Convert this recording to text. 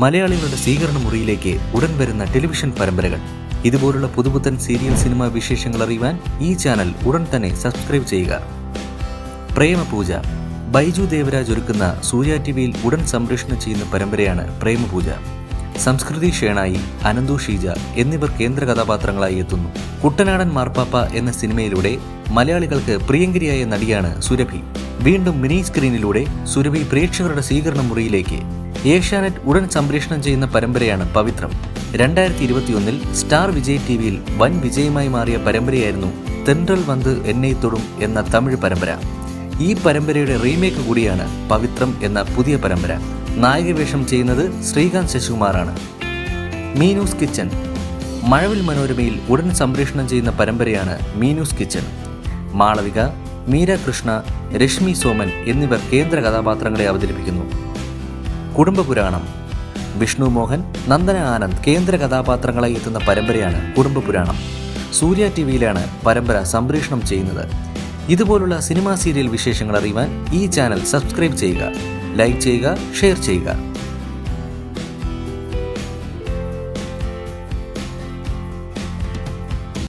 മലയാളികളുടെ സ്വീകരണ മുറിയിലേക്ക് ഉടൻ വരുന്ന ടെലിവിഷൻ പരമ്പരകൾ. ഇതുപോലുള്ള പുതുപുത്തൻ സീരിയൽ സിനിമ വിശേഷങ്ങൾ അറിയുവാൻ ഈ ചാനൽ ഉടൻ തന്നെ സബ്സ്ക്രൈബ് ചെയ്യുക. പ്രേമപൂജ. ബൈജു ദേവരാജ് ഒരുക്കുന്ന സൂര്യ ടി വിയിൽ ഉടൻ സംപ്രേഷണം ചെയ്യുന്ന പരമ്പരയാണ് പ്രേമപൂജ. സംസ്കൃതി ഷേണായി അനന്തു ഷീജ എന്നിവർ കേന്ദ്ര കഥാപാത്രങ്ങളായി എത്തുന്നു. കുട്ടനാടൻ മാർപ്പാപ്പ എന്ന സിനിമയിലൂടെ മലയാളികൾക്ക് പ്രിയങ്കരിയായ നടിയാണ് സുരഭി. വീണ്ടും മിനി സ്ക്രീനിലൂടെ സുരഭി പ്രേക്ഷകരുടെ സ്വീകരണ മുറിയിലേക്ക് ഏഷ്യാനെറ്റ് ഉടൻ സംപ്രേഷണം ചെയ്യുന്ന പരമ്പരയാണ് പവിത്രം. രണ്ടായിരത്തി ഇരുപത്തിയൊന്നിൽ സ്റ്റാർ വിജയ് ടി വിയിൽ വൻ വിജയമായി മാറിയ പരമ്പരയായിരുന്നു തെൻട്രൽ വന്ത് തൊടും എന്ന തമിഴ് പരമ്പര. ഈ പരമ്പരയുടെ റീമേക്ക് കൂടിയാണ് പവിത്രം എന്ന പുതിയ പരമ്പര. നായക വേഷം ചെയ്യുന്നത് ശ്രീകാന്ത് ശശികുമാറാണ്. മീനൂസ് കിച്ചൺ മഴവിൽ മനോരമയിൽ ഉടൻ സംപ്രേഷണം ചെയ്യുന്ന പരമ്പരയാണ് മീനൂസ് കിച്ചൺ മാളവിക മീര കൃഷ്ണ രശ്മി സോമൻ എന്നിവർ കേന്ദ്ര കഥാപാത്രങ്ങളെ അവതരിപ്പിക്കുന്നു. കുടുംബപുരാണം വിഷ്ണു മോഹൻ നന്ദന ആനന്ദ് കേന്ദ്ര കഥാപാത്രങ്ങളായി എത്തുന്ന പരമ്പരയാണ് കുടുംബപുരാണം സൂര്യ ടി വിയിലാണ് പരമ്പര സംപ്രേഷണം ചെയ്യുന്നത്. ഇതുപോലുള്ള സിനിമാ സീരിയൽ വിശേഷങ്ങൾ അറിയുവാൻ ഈ ചാനൽ സബ്സ്ക്രൈബ് ചെയ്യുക ലൈക്ക് ചെയ്യുക ഷെയർ ചെയ്യുക.